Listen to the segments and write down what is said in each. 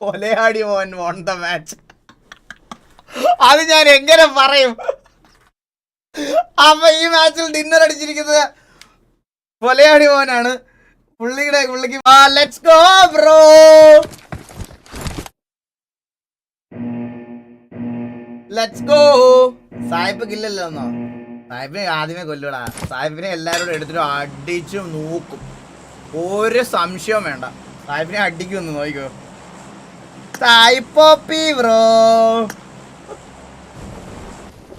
കൊലയാടി മോൻ won the match അത് ഞാൻ എങ്ങനെ പറയും? അപ്പൊ ഈ മാച്ചിൽ ഡിന്നർ അടിച്ചിരിക്കുന്നത് കൊലയാടി മോനാണ്. പുള്ളിയുടെ പുള്ളിക്ക് let's go bro let's go സായിപ്പ് കില്ലല്ലോ ഒന്നോ സായിപ്പിനെ ആദ്യമേ കൊല്ലൂടാ. സായിപ്പിനെ എല്ലാവരോടും എടുത്തിട്ട് അടിച്ചു നോക്കും. ഒരു സംശയവും വേണ്ട. സായിപ്പിനെ അടിക്കുമെന്ന് നോക്കിക്കോ. സായിപ്പോപ്പി ബ്രോ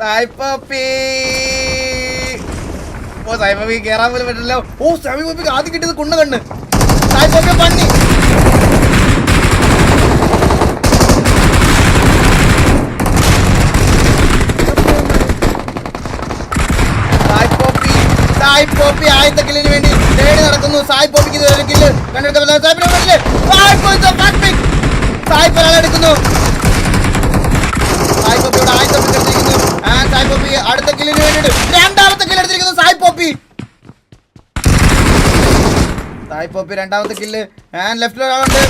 സായിപ്പോപ്പി ഓ സായിപ്പോപ്പി കേറാൻ പോലും പറ്റില്ലല്ലോ. ഓ സായിപ്പോപ്പിക്ക് ആദ്യം കിട്ടിയത് കുണ്ണ. കണ്ണ് സായിപ്പോപ്പി പന്നി. പണ്ണി പോപ്പി സായ് പോപ്പി ആദ്യത്തെ കില്ലിന് വേണ്ടി തേടി നടക്കുന്നു. സായ് പോപ്പിക്ക് കില്ല് കണ്ടെടുക്കാൻ? സായ് എടുക്കുന്നു സായ് പോപ്പിയുടെ ആദ്യത്തെ pick എടുത്തിരിക്കുന്നു. ആ സായ് പോപ്പി അടുത്ത കില്ലിന് വേണ്ടിയിട്ട് രണ്ടാമത്തെ കില്ല് എടുത്തിരിക്കുന്നു സായ് പോപ്പി. സായ് പോപ്പി രണ്ടാമത്തെ കില്ല് ആൻഡ് ലെഫ്റ്റിൽ ഒരാളുണ്ട്.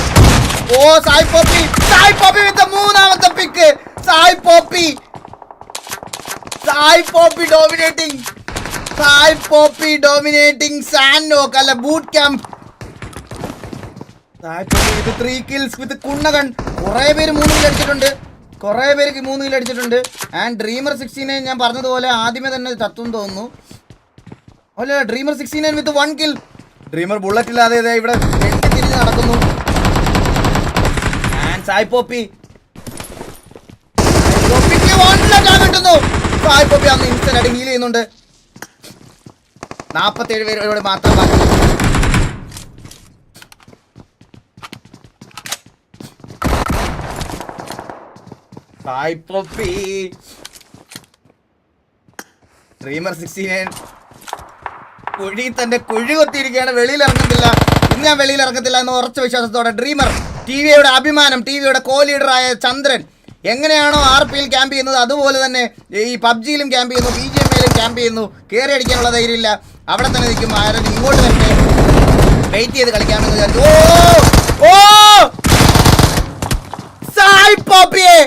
ഓ Sai Poppy. Sai Poppy with മൂന്നാമത്തെ pick Sai Poppy. Sai Poppy dominating Sai Poppy dominating സാൻഡോക്ക് അല്ല boot camp with three kills with കുണ്ണകൺ കുറേ പേര് മൂന്ന് കിൽ അടിച്ചിട്ടുണ്ട്. കുറേ പേർക്ക് മൂന്ന് കിൽ അടിച്ചിട്ടുണ്ട്. ആൻഡ് ഡ്രീമർ സിക്സ്റ്റി നയൻ ഞാൻ പറഞ്ഞതുപോലെ ആദ്യമേ തന്നെ തത്വം തോന്നുന്നു. അല്ല Dreamer sixty nine with one kill Dreamer bullet ഇല്ലാതെ ഇവിടെ വെട്ടി തിരിഞ്ഞ് നടക്കുന്നു. And Sai Poppy. പോപ്പിക്ക് വണ്ണിലൊക്കെ കിട്ടുന്നു. സായ് പോപ്പി അന്ന് ഇൻസ്റ്റന്റ് ആയിട്ട് ഹീൽ ചെയ്യുന്നുണ്ട്. നാപ്പത്തേഴ് പേരോട് മാത്രം Sai Poppy Dreamer sixty nine കുഴി തന്റെ കുഴി കൊത്തിയിരിക്കുകയാണ്. വെളിയിൽ ഇറങ്ങത്തില്ല. ഇന്ന് ഞാൻ വെളിയിൽ ഇറങ്ങത്തില്ല എന്ന് ഉറച്ച വിശ്വാസത്തോടെ ഡ്രീമർ ടി വിയുടെ അഭിമാനം ടി വിയുടെ കോ ലീഡറായ ചന്ദ്രൻ എങ്ങനെയാണോ ആർ പിയിൽ ക്യാമ്പ് ചെയ്യുന്നത്? അതുപോലെ തന്നെ ഈ പബ്ജിയിലും ക്യാമ്പ് ചെയ്യുന്നു ബി ജി എം എയിലും ക്യാമ്പ് ചെയ്യുന്നു. കയറി അടിക്കാനുള്ള ധൈര്യമില്ല. അവിടെ തന്നെ നിൽക്കും ആരും ഇങ്ങോട്ട് തന്നെ വെയിറ്റ് ചെയ്ത് കളിക്കാമെന്ന് വിചാരിച്ചു. ഓ! ഓ! സായ് പോപ്പിയെ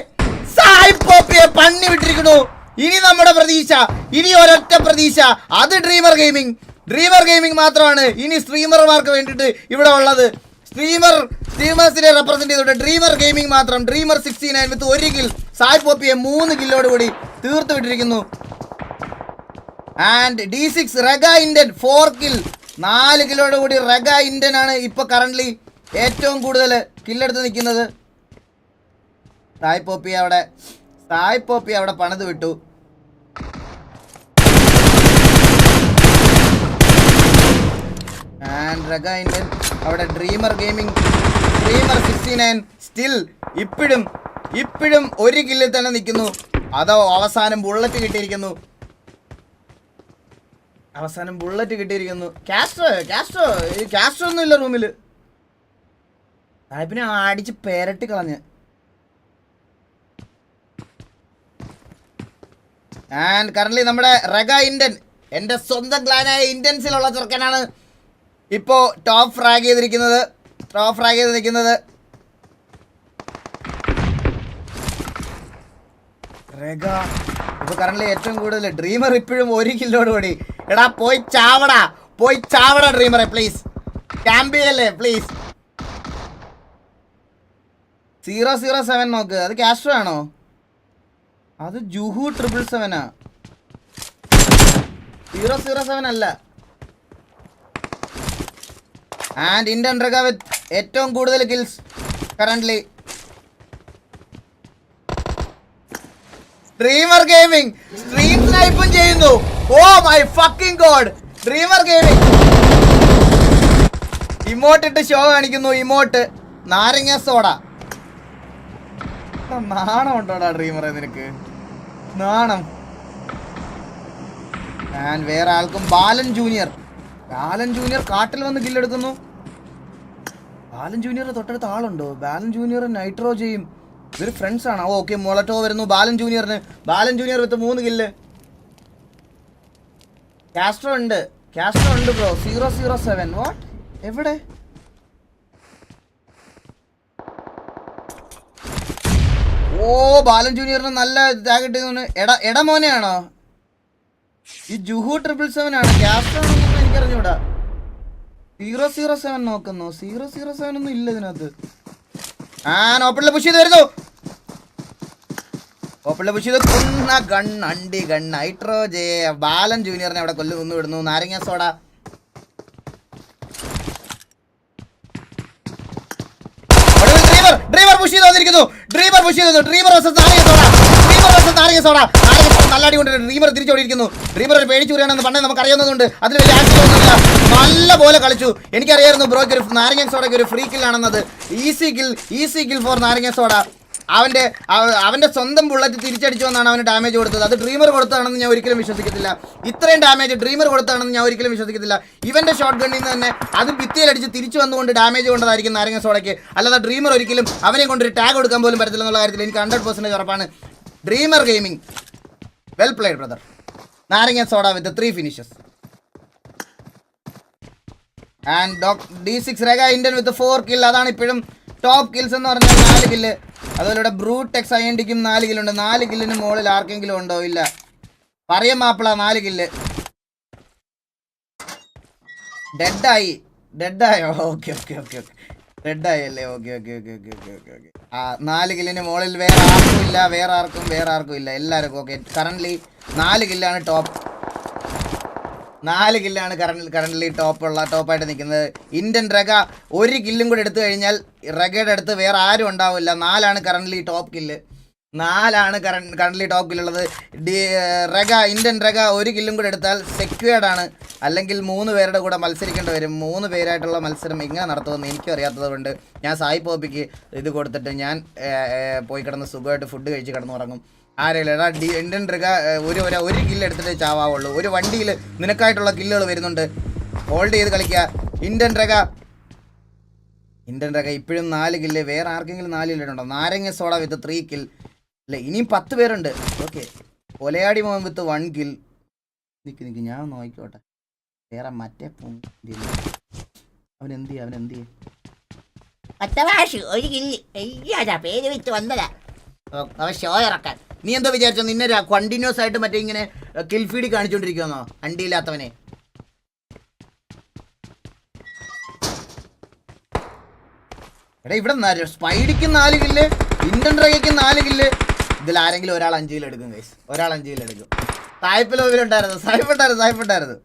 സായ് പണ്ണി പണി വിട്ടിരിക്കുന്നു. ഇനി നമ്മുടെ പ്രതീക്ഷ ഇനി ഒരൊറ്റ പ്രതീക്ഷ അത് ഡ്രീമർ ഗെയിമിംഗ് ഡ്രീമർ ഗെയിമിംഗ് മാത്രമാണ് ഇനി സ്ട്രീമർമാർക്ക് വേണ്ടിയിട്ട് ഇവിടെ ഉള്ളത്. സ്ട്രീമർ സ്ട്രീമേഴ്സിനെ റെപ്രസെന്റ് ചെയ്തിട്ട് ഡ്രീമർ ഗെയിമിംഗ് മാത്രം ഡ്രീമർ സിക്സ്റ്റി നയൻ വിത്ത് ഒരു കിൽ സായ് പോപ്പിയെ മൂന്ന് കില്ലോട് കൂടി തീർത്തു വിട്ടിരിക്കുന്നു. ആൻഡ് ഡി സിക്സ് റെഗ ഇന്ത്യൻ ഫോർ കിൽ നാല് കിലോയുടെ കൂടി റെഗ ഇന്ത്യൻ ആണ് ഇപ്പൊ കറന്റ് ഏറ്റവും കൂടുതൽ കില്ലെടുത്ത് നിൽക്കുന്നത്. സായ് പോപ്പി അവിടെ സായ് പോപ്പി അവിടെ പണിത് വിട്ടു. ആൻഡ് റഗ അവിടെ Dreamer gaming Dreamer sixty nine still ഇപ്പോഴും ഇപ്പോഴും ഒരു കില്ലിൽ തന്നെ നിൽക്കുന്നു. അതോ അവസാനം ബുള്ളറ്റ് കിട്ടിയിരിക്കുന്നു. അവസാനം ബുള്ളറ്റ് കിട്ടിയിരിക്കുന്നു. കാസ്ട്രോ കാസ്ട്രോ കാസ്ട്രോ ഒന്നും ഇല്ല റൂമിൽ പിന്നെ അടിച്ച് പേരട്ടി കളഞ്ഞ്. ആൻഡ് കറന്റ് നമ്മുടെ റഗ ഇന്ത്യൻ എന്റെ സ്വന്തം ക്ലാനായ ഇന്ത്യൻസിലുള്ള ചെറുക്കനാണ് ഇപ്പോൾ ടോപ്പ് ഫ്രാഗ് ചെയ്തിരിക്കുന്നത്. ടോപ്പ് ഫ്രാഗ് ചെയ്ത് നിൽക്കുന്നത് റഗ ഇപ്പോൾ കറന്റ് ഏറ്റവും കൂടുതൽ ഡ്രീമർ ഇപ്പോഴും ഒരു കിലോട് കൂടി. എടാ പോയി ചാവടാ പോയി ചാവടാ ഡ്രീമറെ പ്ലീസ് ക്യാമ്പിയല്ലേ പ്ലീസ് സീറോ സീറോ സെവൻ നോക്ക്. അത് ക്യാഷ് ആണോ അത് ജുഹു ട്രിപ്പിൾ സെവനാ സീറോ സീറോ സെവൻ അല്ല. ആൻഡ് ഇന്ത്യൻ ഡ്രഗ വിത്ത് ഏറ്റവും കൂടുതൽ kills current dreamer gaming stream സ്നൈപ്പും ചെയ്യുന്നു. ഓ my fucking god dreamer gaming emote ഇട്ട് ഷോ കാണിക്കുന്നു. ഇമോട്ട് നാരങ്ങ സോഡ നാണമുണ്ടോടാ ഡ്രീമറെ നിനക്ക്? നാണം. വേറെ ആൾക്കും ബാലൻ ജൂനിയർ ബാലൻ ജൂനിയർ കാട്ടിൽ വന്ന് കില്ലെടുക്കുന്നു ബാലൻ ജൂനിയർ തൊട്ടടുത്ത ആളുണ്ടോ? ബാലൻ ജൂനിയർ നൈട്രോ ചെയ്യും. ഇവർ ഫ്രണ്ട്സ് ആണ്. ഓക്കെ മൊളറ്റോ വരുന്നു. ബാലൻ ജൂനിയറിന് ബാലൻ ജൂനിയർ വിത്ത് മൂന്ന് കില്ല് കാസ്ട്രോ ഉണ്ട്. കാസ്ട്രോ ഉണ്ട് bro zero zero seven what എവിടെ? ഓ ബാലൻ ജൂനിയറിന് നല്ല ഇതാ കിട്ടിയെന്ന് എട ഈ ജുഹു ട്രിപ്പിൾ സെവൻ ആണ്. ക്യാപ്റ്റൻ എനിക്കറിഞ്ഞൂടാ. സീറോ സീറോ സെവൻ നോക്കുന്നു. സീറോ സീറോ സെവൻ ഒന്നും ഇല്ല ഇതിനകത്ത്. ആ ഓപ്പണിൽ പുഷ് ചെയ്ത് വരുന്നു. ഓപ്പണിൽ പുഷ് ചെയ്ത് കൊന്ന നൈട്രോ ജെ ബാലൻ ജൂനിയറിനെ അവിടെ കൊല്ലു കൊന്നു വിടുന്നു. നാരങ്ങ സോഡ ഒടുവിൽ ഡ്രൈവർ ഡ്രൈവർ പുഷ് ചെയ്ത് വന്നിരിക്കുന്നു. ഡ്രീമർ പുഷ് ചെയ്തു ഡ്രീമർ അടി കൊണ്ടിട്ട് ഡ്രൈവർ തിരിച്ചോടിയിരിക്കുന്നു. ഡ്രീമർ പേടിച്ചു വരികയാണെന്ന് പണ്ടേ നമുക്ക് അറിയാവുന്നതുകൊണ്ട് അതിൽ വലിയ നല്ല പോലെ കളിച്ചു. എനിക്കറിയായിരുന്നു ബ്രോയ്ക്ക് ഒരു നാരങ്ങ സോഡയ്ക്ക് ഒരു free കില്ലാണെന്നത് easy kill easy kill four നാരങ്ങ സോഡ. അവന്റെ അവ- അവന്റെ സ്വന്തം ബുള്ളറ്റ് തിരിച്ചടിച്ചു വന്നാണ് അവന് ഡാമേജ് കൊടുത്തത്. അത് ഡ്രീമർ കൊടുത്തതാണെന്ന് ഞാൻ ഒരിക്കലും വിശ്വസിക്കത്തില്ല. ഇത്രയും ഡാമേജ് ഡ്രീമർ കൊടുത്തതാണെന്ന് ഞാൻ ഒരിക്കലും വിശ്വസിക്കത്തില്ല. ഇവന്റെ ഷോട്ട് ഗണ്ണിൽ നിന്ന് തന്നെ അത് ഭിത്തിയിലടിച്ച് തിരിച്ചു വന്നുകൊണ്ട് ഡാമേജ് കൊണ്ടതായിരിക്കും നാരങ്ങ സോഡയ്ക്ക്. അല്ലാതെ ഡ്രീമർ ഒരിക്കലും അവനെ കൊണ്ട് ഒരു ടാഗ് കൊടുക്കാൻ പോലും പറ്റത്തില്ല എന്നുള്ള കാര്യത്തിൽ എനിക്ക് ഹൺഡ്രഡ് പെർസെന്റേജ് ഉറപ്പാണ്. Dreamer gaming well played brother നാരങ്ങ soda with three finishes and D six Rekha Indian with four kill അതാണ് ഇപ്പോഴും ടോപ്പ് കിൽസ് എന്ന് പറഞ്ഞാൽ നാല് കില്ല് അതുപോലെ ഇവിടെ ബ്രൂട്ട് എക്സ് ഐൻഡിക്കും നാല് കില്ലുണ്ട് നാല് കില്ലിന് മുകളിൽ ആർക്കെങ്കിലും ഉണ്ടോ? ഇല്ല. പറയാം മാപ്പിള നാല് കില്ല് ഡെഡായി ഡെഡായോ ഓക്കെ ഓക്കെ ഓക്കെ ഓക്കെ ഡെഡായി അല്ലേ okay okay okay okay okay okay okay ആ നാല് കില്ലിന് മുകളിൽ വേറെ ആർക്കും ഇല്ല. വേറെ ആർക്കും വേറെ ആർക്കും ഇല്ല. എല്ലാവർക്കും ഓക്കെ കറന്റ്ലി നാല് കില്ലാണ് ടോപ്പ് നാല് കില്ലാണ് കറണ്ട് കറണ്ട്ലി ടോപ്പുള്ള ടോപ്പായിട്ട് നിൽക്കുന്നത്. ഇന്ത്യൻ റഗ ഒരു കില്ലും കൂടി എടുത്തു കഴിഞ്ഞാൽ റഗയുടെ അടുത്ത് വേറെ ആരും ഉണ്ടാവില്ല. നാലാണ് കറണ്ട്ലി ടോപ്പ് കില്ല്. നാലാണ് കറണ്ട് കറണ്ട്ലി ടോപ്പ് കില്ലുള്ളത്. ഡി റഗ ഇന്ത്യൻ റഗ ഒരു കില്ലും കൂടി എടുത്താൽ സെക്യൂർഡ് ആണ്. അല്ലെങ്കിൽ മൂന്ന് പേരുടെ കൂടെ മത്സരിക്കേണ്ടി വരും. മൂന്ന് പേരായിട്ടുള്ള മത്സരം എങ്ങനെ നടത്തുമെന്ന് എനിക്കും അറിയാത്തത് കൊണ്ട് ഞാൻ സായി പോപ്പിക്ക് ഇത് കൊടുത്തിട്ട് ഞാൻ പോയി കിടന്ന് സുഖമായിട്ട് ഫുഡ് കഴിച്ച് കിടന്നുറങ്ങും. ആരെങ്കിലും ഡി ഒരു ഒരു ഒരു കില്ല് എടുത്തിട്ടേ ചാവാവുള്ളൂ. ഒരു വണ്ടിയിൽ നിനക്കായിട്ടുള്ള കില്ലുകൾ വരുന്നുണ്ട്. ഹോൾഡ് ചെയ്ത് കളിക്കുക ഇന്ത്യൻ ഡ്രഗ ഡ്രഗ ഇപ്പോഴും നാല് കില്ല് വേറെ ആർക്കെങ്കിലും നാല് കില്ലുണ്ടോ നാരങ്ങ സോഡ വിത്ത് ത്രീ കിൽ അല്ല ഇനിയും പത്ത് പേരുണ്ട്. ഓക്കെ കൊലയാടി മോൻ വിത്ത് വൺ കിൽ നിക്ക് നിക്ക്. ഞാൻ നോക്കിക്കോട്ടെ. വേറെ മറ്റേ. അവൻ എന്ത് ചെയ്യ? അവൻ എന്ത് ചെയ്യ? ഒരു കില്ല് പേര് വെച്ച് വന്നതാ. അവൻ ഷോ ഇറക്കാൻ നീ എന്താ വിചാരിച്ചോ നിന്നെ കണ്ടിന്യൂസ് ആയിട്ട് മറ്റേ ഇങ്ങനെ കിൽഫീഡി കാണിച്ചോണ്ടിരിക്കുമെന്നോ അണ്ടിയില്ലാത്തവനെ. എടാ ഇവിടെ സ്പൈഡിക്ക് നാല് കില്ല് ഇന്ത്യൻ ഡ്രൈക്ക് നാല് കില്ല് ഇതിൽ ആരെങ്കിലും ഒരാൾ അഞ്ച് കിലോ എടുക്കും ഗൈസ് ഒരാൾ അഞ്ച് കിലോ എടുക്കും. സായിപ്പ് ലോബിലുണ്ടായിരുന്നു സായിപ്പ് ഉണ്ടായിരുന്നു സായിപ്പ് ഉണ്ടായിരുന്നു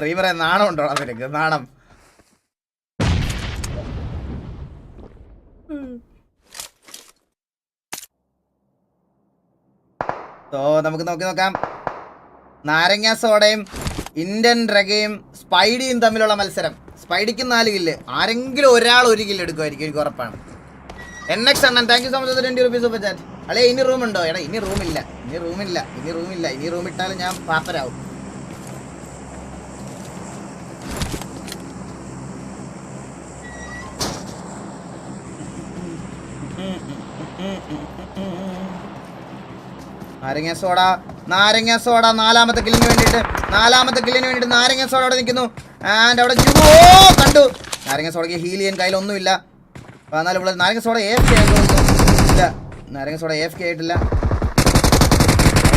ഡ്രൈവറെ നാണം ഉണ്ടോ നിനക്ക് നാണം. സോ നമുക്ക് നോക്കി നോക്കാം. നാരങ്ങ സോഡയും ഇന്ത്യൻ റഗയും സ്പൈഡിയും തമ്മിലുള്ള മത്സരം. സ്പൈഡിക്ക് നാല് കില്ല് ആരെങ്കിലും ഒരാൾ ഒരു കില്ല് എടുക്കുമായിരിക്കും എനിക്ക് ഉറപ്പാണ്. N X Annan thank you so much twenty rupees super chat അല്ലേ ഇനി റൂം ഉണ്ടോ? എടാ ഇനി റൂമില്ല ഇനി റൂമില്ല ഇനി റൂമില്ല ഇനി റൂം ഇട്ടാലും ഞാൻ പാപ്പരാവും. നാരങ്ങ സോഡ നാരങ്ങ സോഡ നാലാമത്തെ കില്ലിന് വേണ്ടിയിട്ട് നാലാമത്തെ കില്ലിന് വേണ്ടിയിട്ട് നാരങ്ങ സോഡ അവിടെ നിൽക്കുന്നു. ആൻഡ് അവിടെ ജുവോ കണ്ടു. നാരങ്ങ സോഡയ്ക്ക് ഹീൽ ചെയ്യാൻ കയ്യിലൊന്നുമില്ല. എന്നാലും ഇവിടെ നാരങ്ങ സോഡ എഫ് കെ ഇല്ല. നാരങ്ങ സോഡ എഫ് കെ ആയിട്ടില്ല.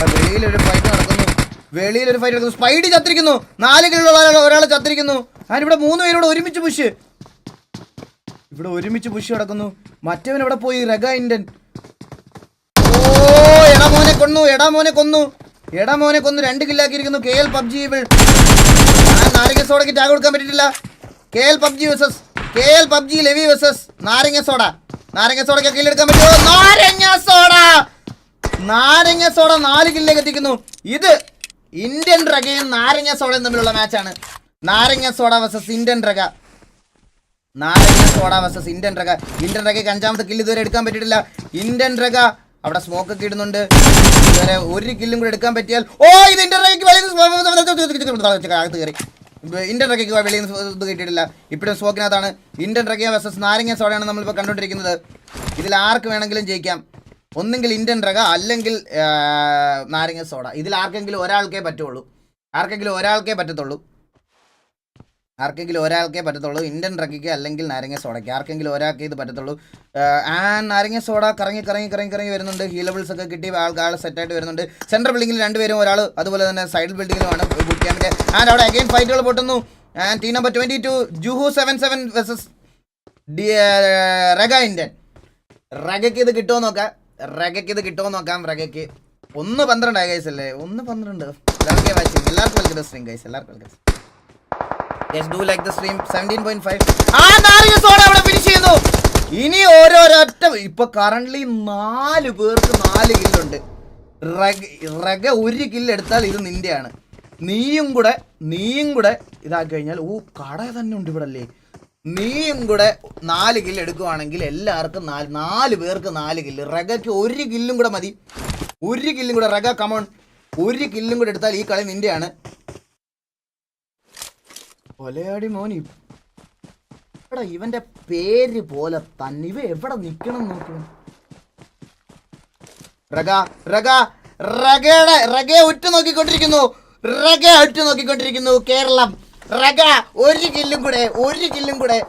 വെളിയിലൊരു ഫൈറ്റ് നടക്കുന്നു. വെളിയിലൊരു ഫൈറ്റ് നടക്കുന്നു. സ്പൈഡ് ചത്തിരിക്കുന്നു. നാല് കിലുള്ള ഒരാൾ ചത്തിരിക്കുന്നു. ഇവിടെ മൂന്ന് പേരോട് ഒരുമിച്ച് പുഷ് ഇവിടെ ഒരുമിച്ച് പുഷ് നടക്കുന്നു. മറ്റവൻ ഇവിടെ പോയി? റെഗ ഇന്ത്യൻ എടാ മോനെ കൊന്നു എടാ മോനെ കൊന്നു. എടാ മോനെ കൊന്നു. രണ്ട് കില്ലാക്കിയിരിക്കുന്നു കെ എൽ പബ്ജി നാരങ്ങ സോഡയ്ക്ക് ടാഗ് കൊടുക്കാൻ പറ്റിയിട്ടില്ല. K L PUBG versus K L PUBG Levi versus നാരങ്ങ സോഡ. നാരങ്ങ സോഡയ്ക്ക് കില്ലെടുക്കാൻ പറ്റുമോ? നാരങ്ങ സോഡ! നാരങ്ങ സോഡ നാല് കില്ലേക്ക് എത്തിക്കുന്നു. ഇത് ഇന്ത്യൻ റഗയും നാരങ്ങ സോഡയും തമ്മിലുള്ള മാച്ചാണ് നാരങ്ങ സോഡ വേഴ്സസ് ഇന്ത്യൻ റഗ നാരങ്ങ സോഡ വേഴ്സസ് ഇന്ത്യൻ റഗ ഇന്ത്യൻ റഗയ്ക്ക് അഞ്ചാമത്തെ കില്ല് ഇതുവരെ എടുക്കാൻ പറ്റിയിട്ടില്ല. ഇന്ത്യൻ റഗ അവിടെ സ്മോക്ക് ഒക്കെ ഇടുന്നുണ്ട്. ഇതുവരെ ഒരു കില്ലും കൂടെ എടുക്കാൻ പറ്റിയാൽ ഓ ഇത് നിന്ന് അകത്ത് കയറി. ഇന്ത്യൻ വലിയ വെളിയിൽ നിന്ന് കിട്ടിയിട്ടില്ല. ഇപ്പോഴും സ്മോക്കിനകത്താണ് ഇന്ത്യൻ റഗ വെസസ് നാരങ്ങ സോഡയാണ് നമ്മളിപ്പോൾ കണ്ടുകൊണ്ടിരിക്കുന്നത്. ഇതിൽ ആർക്ക് വേണമെങ്കിലും ജയിക്കാം. ഒന്നെങ്കിൽ ഇന്ത്യൻ റഗ അല്ലെങ്കിൽ നാരങ്ങ സോഡ ഇതിൽ ആർക്കെങ്കിലും ഒരാൾക്കേ പറ്റുള്ളൂ. ആർക്കെങ്കിലും ഒരാൾക്കേ പറ്റത്തുള്ളൂ. ആർക്കെങ്കിലും ഒരാൾക്കേ പറ്റത്തുള്ളൂ ഇന്ത്യൻ റക്കിക്ക് അല്ലെങ്കിൽ നാരങ്ങ സോഡയ്ക്ക് ആർക്കെങ്കിലും ഒരാൾക്കേ ഇത് പറ്റത്തുള്ളൂ. ആ നാരങ്ങ സോഡ കറങ്ങി കറങ്ങി കറങ്ങി കറങ്ങി വരുന്നുണ്ട് ഹീ ലെവൽസ് ഒക്കെ കിട്ടി ആൾ സെറ്റായിട്ട് വരുന്നുണ്ട്. സെൻട്രൽ ബിൽഡിങ്ങിൽ രണ്ടുപേരും ഒരാൾ അതുപോലെ തന്നെ സൈഡ് ബിൽഡിങ്ങിലുമാണ് ബുക്കിയാമിന്റെ ആൻഡ് അവിടെ അഗെയിൻ ഫൈറ്റുകൾ പൊട്ടുന്നു. And team number twenty two Juhu seven seven versus D റഗ Indian. റഗയ്ക്ക് ഇത് കിട്ടുമോ നോക്കാം. റഗയ്ക്ക് ഇത് കിട്ടുമോ നോക്കാം. റഗയ്ക്ക് ഒന്ന് പന്ത്രണ്ടായി ഗൈസ് അല്ലേ? ഒന്ന് പന്ത്രണ്ട്. എല്ലാവർക്കും എല്ലാവർക്കും വെൽക്കം ഗൈസ് എല്ലാവർക്കും welcome yes do like the stream seventeen point five ആ നാരങ്ങ സോഡ അവിടെ ഫിനിഷ് ചെയ്യുന്നു. ഇനി ഓരോരൊറ്റ ഇപ്പൊ കറന്റ് നാല് പേർക്ക് നാല് കില്ലുണ്ട് റഗ ഒരു കില്ല് എടുത്താൽ ഇത് നിന്റെയാണ്. നീയും കൂടെ നീയും കൂടെ ഇതാക്കി കഴിഞ്ഞാൽ ഓ കട തന്നെ ഉണ്ട് ഇവിടെ അല്ലേ നീയും കൂടെ നാല് കില്ല് എടുക്കുവാണെങ്കിൽ എല്ലാവർക്കും നാല് നാല് പേർക്ക് നാല് കില്ല് റഗയ്ക്ക് ഒരു കില്ലും കൂടെ മതി. ഒരു കില്ലും കൂടെ റഗ കമോൺ ഒരു കില്ലും കൂടെ എടുത്താൽ ഈ കളി നിന്റെയാണ്. കൊലയാടി മോനി. എടാ ഇവന്റെ പേര് പോലെ തന്നെ. ഇവ എവിടെ നിക്കണം നോക്കൂ. റഗ റഗ റഗയുടെ റഗയെ ഉറ്റു നോക്കിക്കൊണ്ടിരിക്കുന്നു. റഗ ഉറ്റു നോക്കിക്കൊണ്ടിരിക്കുന്നു കേരളം. റഗ ഒരു കില്ലും കൂടെ ഒരു കില്ലും കൂടെ.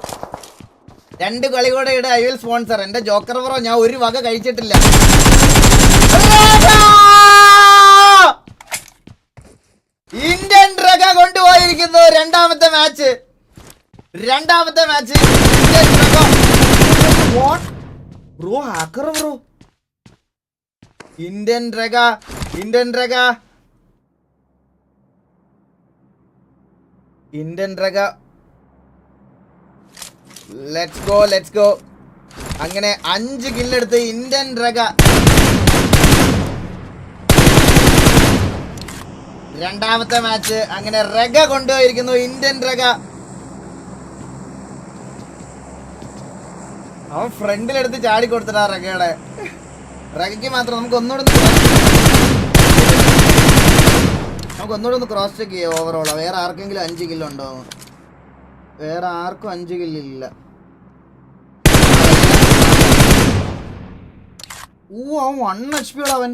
രണ്ട് കളി കൂടെ ഇട ഐ വിൽ സ്പോൺസർ എന്റെ ജോക്കർ ബ്രോ ഞാൻ ഒരു വക കഴിച്ചിട്ടില്ല! ഇന്ത്യൻ ഡ്രഗ കൊണ്ടുപോയിരിക്കുന്നു രണ്ടാമത്തെ മാച്ച്. രണ്ടാമത്തെ മാച്ച് ഇന്ത്യൻ റഗ ബ്രോ ഹാക്കർ ബ്രോ ഇന്ത്യൻ ഡ്രഗ ഇന്ത്യൻ ഡ്രഗ ഇന്ത്യൻ ഡ്രഗ ലെറ്റ്സ് ഗോ ലെറ്റ്സ് ഗോ അങ്ങനെ അഞ്ച് കില്ലെടുത്ത് ഇന്ത്യൻ റഗ രണ്ടാമത്തെ മാച്ച് അങ്ങനെ റഗ കൊണ്ടുപോയിരിക്കുന്നു. ഇന്ത്യൻ റഗ അവൻ ഫ്രണ്ടിലെടുത്ത് ചാടി കൊടുത്തിട്ടാ റഗയുടെ റഗയ്ക്ക് മാത്രം നമുക്ക് ഒന്നുകൂടെ നമുക്ക് ഒന്നുകൂടെ ഒന്ന് ക്രോസ് ചെക്ക് ചെയ്യാം ഓവറോൾ വേറെ ആർക്കെങ്കിലും അഞ്ച് കില്ലോ ഉണ്ടോ? വേറെ ആർക്കും അഞ്ച് കില്ലില്ല ഓ അവൻ വൺ എച്ച് പി അവൻ.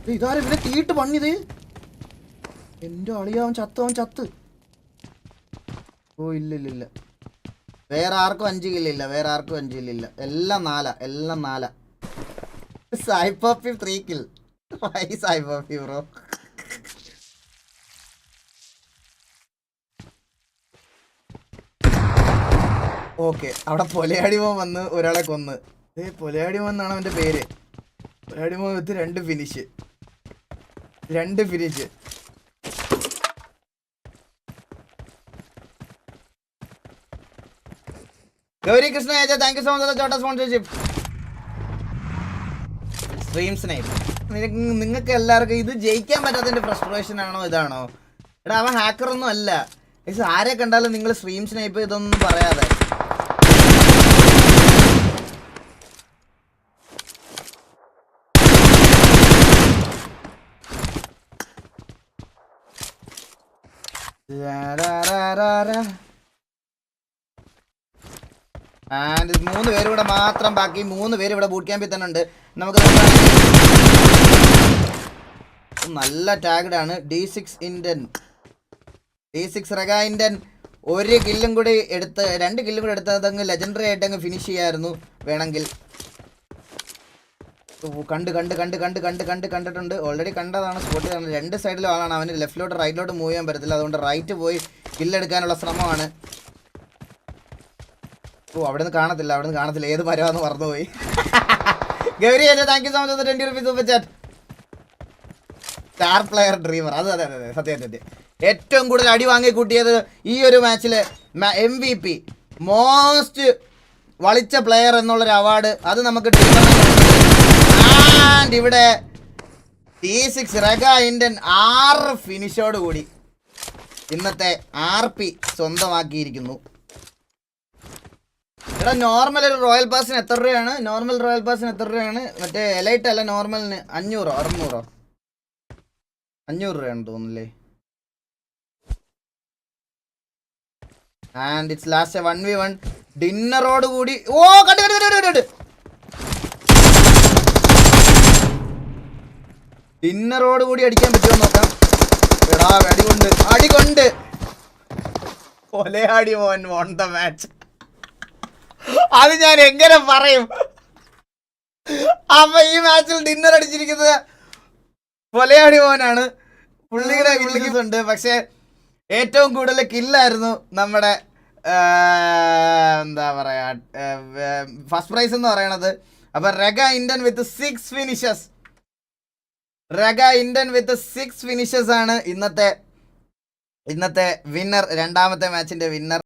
ഇത് ഇതാരും ഇവിടെ തീട്ട് പണിത്? എന്റെ അളിയാവും ചത്തോ ചത്ത്. ഓ ഇല്ല ഇല്ല ഇല്ല. വേറെ ആർക്കും അഞ്ച് കില്ലില്ല വേറെ ആർക്കും അഞ്ച് കില്ലില്ല എല്ലാം നാല എല്ലാം നാല. സായിപ്പോപ്പി three kill why bro okay അവിടെ പൊലയാടിമോ വന്ന് ഒരാളെ കൊന്ന്. ഏ പൊലയാടിമോ എന്നാണ് അവന്റെ പേര്. പൊലയാടിമോ വിത്ത് രണ്ട് ഫിനിഷ് രണ്ട് finish Gauri Krishna thank you so much Chotta sponsorship stream snipe നിങ്ങൾക്ക് എല്ലാവർക്കും ഇത് ജയിക്കാൻ പറ്റാത്തതിന്റെ ഫ്രസ്ട്രേഷൻ ആണോ ഇതാണോ? എടാ അവൻ ഹാക്കർ ഒന്നും അല്ല. ആരെ കണ്ടാലും നിങ്ങൾ സ്ട്രീം സ്നൈപ്പ് ഇതൊന്നും പറയാതെ. ആൻഡ് മൂന്ന് പേര് ഇവിടെ മാത്രം ബാക്കി മൂന്ന് പേര് ഇവിടെ ബൂട്ട് ക്യാമ്പിൽ തന്നെ ഉണ്ട്. നമുക്ക് നല്ല ടാഗഡ് ആണ്. D six Indian D six റെഗ Indian ഒരു കില്ലും കൂടി എടുത്ത് രണ്ട് കില്ലും കൂടി എടുത്ത് അങ്ങ് ലെജൻഡറി ആയിട്ട് അങ്ങ് ഫിനിഷ് ചെയ്യായിരുന്നു വേണമെങ്കിൽ. കണ്ട് കണ്ട് കണ്ട് കണ്ട് കണ്ട് കണ്ട് കണ്ടിട്ടുണ്ട്. ഓൾറെഡി കണ്ടതാണ് സ്പോട്ട് രണ്ട് സൈഡിലും ആളാണ്. അവന് ലെഫ്റ്റിലോട്ട് റൈറ്റിലോട്ട് മൂവ് ചെയ്യാൻ പറ്റത്തില്ല. അതുകൊണ്ട് റൈറ്റ് പോയി കില്ലെടുക്കാനുള്ള ശ്രമമാണ്. ഓ അവിടെ നിന്ന് കാണത്തില്ല അവിടെ നിന്ന് കാണത്തില്ല. ഏത് മരമാന്ന് മറന്നുപോയി. Gauri thank you so much twenty rupees super chat star player dreamer അത് അതെ അതെ അതെ സത്യം സത്യം. ഏറ്റവും കൂടുതൽ അടി വാങ്ങി കൂട്ടിയത് ഈ ഒരു മാച്ചിൽ എം വി പി മോസ്റ്റ് വളിച്ച പ്ലെയർ എന്നുള്ളൊരു അവാർഡ് അത് നമുക്ക് ആൻഡ് ഇവിടെ ടി സിക്സ് റെഗ ഇന്ത്യൻ ആറ് ഫിനിഷോട് കൂടി ഇന്നത്തെ ആർ പി സ്വന്തമാക്കിയിരിക്കുന്നു. എടാ നോർമൽ ഒരു റോയൽ പാസിന് എത്ര രൂപയാണ്? നോർമൽ റോയൽ പാസിന് എത്ര രൂപയാണ്? മറ്റേ എലൈറ്റ് അല്ല നോർമലിന് അഞ്ഞൂറോ അറുന്നൂറോ? അഞ്ഞൂറ് രൂപയാണ് തോന്നുന്നില്ലേ? And it's last one v one ഡിന്നറോട് കൂടി. ഓ കണ്ടു കണ്ടു കണ്ടു കണ്ടു കണ്ടു. ഡിന്നറോട് കൂടി അടിക്കാൻ പറ്റുമോ നോക്കാം. എടാ അടികൊണ്ട് അടികൊണ്ട്. കൊലയാടി മോൻ വോൺ ദ മാച്ച് അത് ഞാൻ എങ്ങനെ പറയും? അപ്പൊ ഈ മാച്ചിൽ ഡിന്നർ അടിച്ചിരിക്കുന്നത് കൊലയാടി മോനാണ്. പുള്ളിയുടെ ഉണ്ട്. പക്ഷെ ഏറ്റവും കൂടുതൽ കില്ലായിരുന്നു നമ്മുടെ എന്താ പറയാ ഫസ്റ്റ് പ്രൈസ് എന്ന് പറയണത്. അപ്പൊ റെഗ ഇന്ത്യൻ വിത്ത് സിക്സ് ഫിനിഷസ് റെഗ ഇന്ത്യൻ വിത്ത് സിക്സ് ഫിനിഷസ് ആണ് ഇന്നത്തെ ഇന്നത്തെ വിന്നർ രണ്ടാമത്തെ മാച്ചിന്റെ വിന്നർ